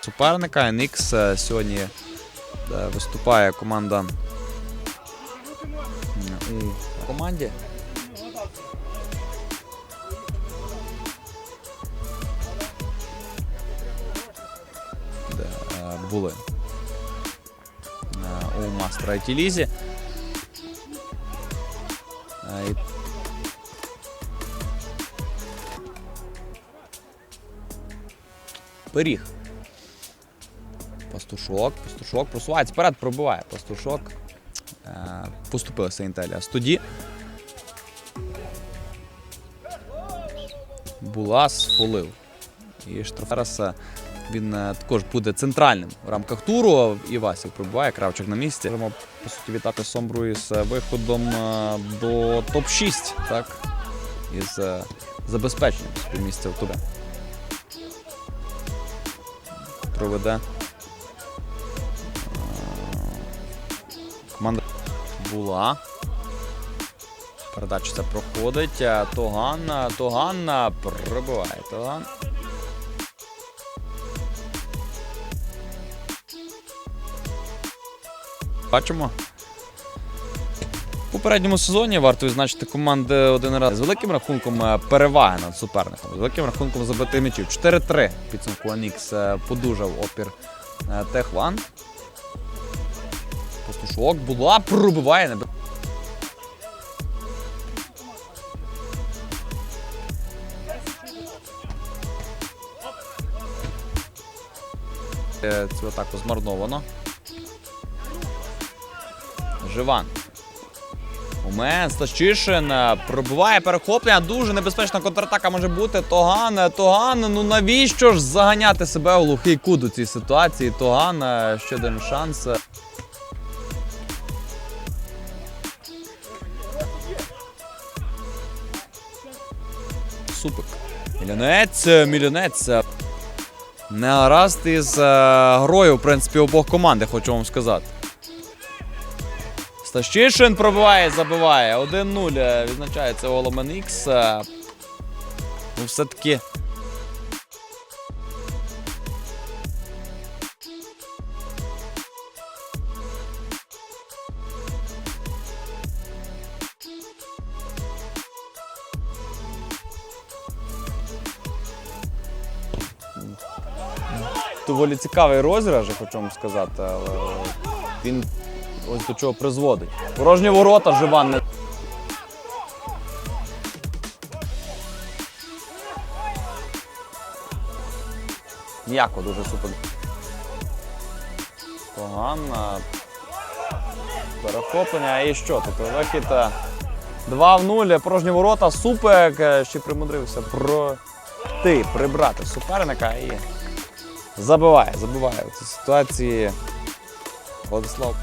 суперника. NX е, сьогодні е, виступає команда у команді. Е, були у Мастера IT Лізі. Пиріг. Пастушок, пастушок просувається вперед, пробиває. Пастушок. Е, поступилася Інтелія. Студі. Булас фолив. І штраф е, він е, також буде центральним в рамках туру. І Васів прибуває, кравчик на місці. Можемо по суті вітати Сомбру із виходом до топ-6, так? Із забезпеченням собі місця в турі. Проведе. Команда була. Передача це проходить. Е, Тоган, е, Тоган е, пробиває. Тоган. Бачимо. У попередньому сезоні варто відзначити команди один раз з великим рахунком переваги над суперником. З великим рахунком забитих м'ячів. 4-3 підсумку Анікс подужав опір е, Техван. Була, пробиває. не Е, Цю атаку змарновано. Живан. Момент, Стащишин е, пробиває перехоплення. Дуже небезпечна контратака може бути. Тоган, е, Тоган. Ну навіщо ж заганяти себе у глухий кут у цій ситуації? Тоган, ще один шанс. Супик. Мільйонець, е, мільйонець. е, Не гаразд із е, грою, в принципі, обох команд, я хочу вам сказати. Стащишин пробиває, забиває. 1-0 е, відзначається голом. Е, Ну, все-таки. Доволі цікавий розіграш, хочу вам сказати, але він ось до чого призводить. Порожні ворота Живан не. Ніяко дуже супер. Погано. Перехоплення. І що тут? Вихід е, 2 в 0. Порожні ворота. Супек е, ще примудрився пройти, прибрати суперника і забиває, забиває ці ситуації Владислав.